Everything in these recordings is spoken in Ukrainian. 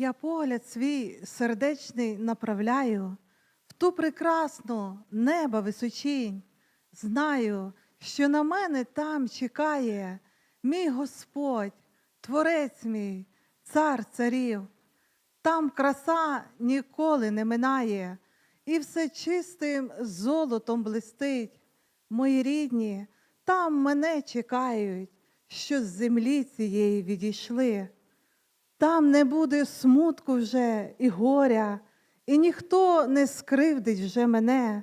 Я погляд свій сердечний направляю в ту прекрасну неба височінь. Знаю, що на мене там чекає мій Господь, Творець мій, цар царів. Там краса ніколи не минає, і все чистим золотом блистить. Мої рідні, там мене чекають, що з землі цієї відійшли. Там не буде смутку вже і горя, і ніхто не скривдить вже мене.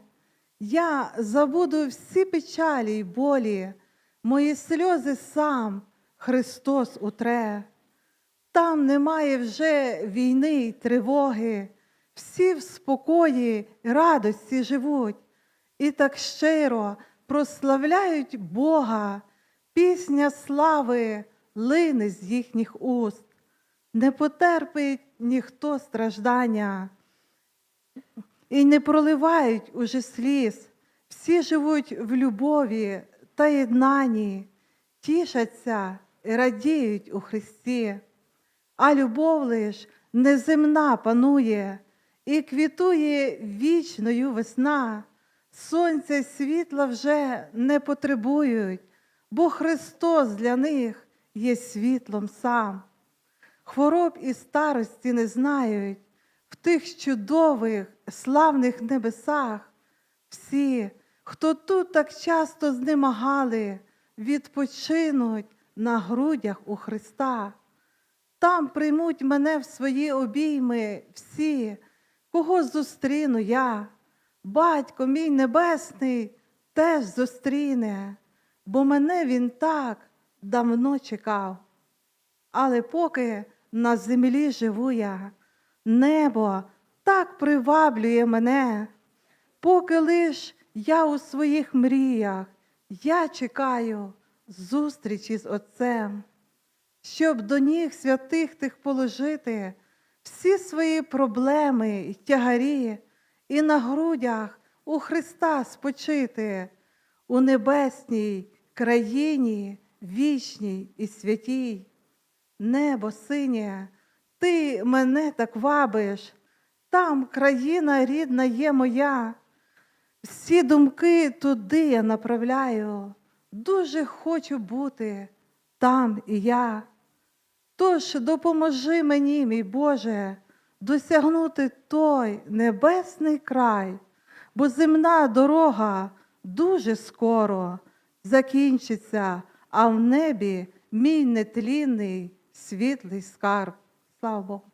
Я забуду всі печалі й болі, мої сльози сам Христос утре. Там немає вже війни й тривоги, всі в спокої й радості живуть, і так щиро прославляють Бога, пісня слави лине з їхніх уст, не потерпить ніхто страждання, і не проливають уже сліз, всі живуть в любові та єднанні, тішаться і радіють у Христі а любов лиш неземна панує, і квітує вічною весна. Сонця світла вже не потребують, бо Христос для них є світлом сам. Хвороб і старості не знають в тих чудових, славних небесах. Всі, хто тут так часто знемагали, відпочинуть на грудях у Христа. Там приймуть мене в свої обійми всі, кого зустріну я. Батько мій небесний теж зустріне, бо мене він так давно чекав. Але поки на землі живу я, небо так приваблює мене, поки лиш я у своїх мріях, я чекаю зустрічі з Отцем. Щоб до ніг святих тих положити всі свої проблеми й тягарі, і на грудях у Христа спочити у небесній країні вічній і святій. Небо синє, ти мене так вабиш, там країна рідна є моя. Всі думки туди я направляю, дуже хочу бути там і я. Тож допоможи мені, мій Боже, досягнути той небесний край, бо земна дорога дуже скоро закінчиться, а в небі мій нетлінний світлий скарб. Слава Богу.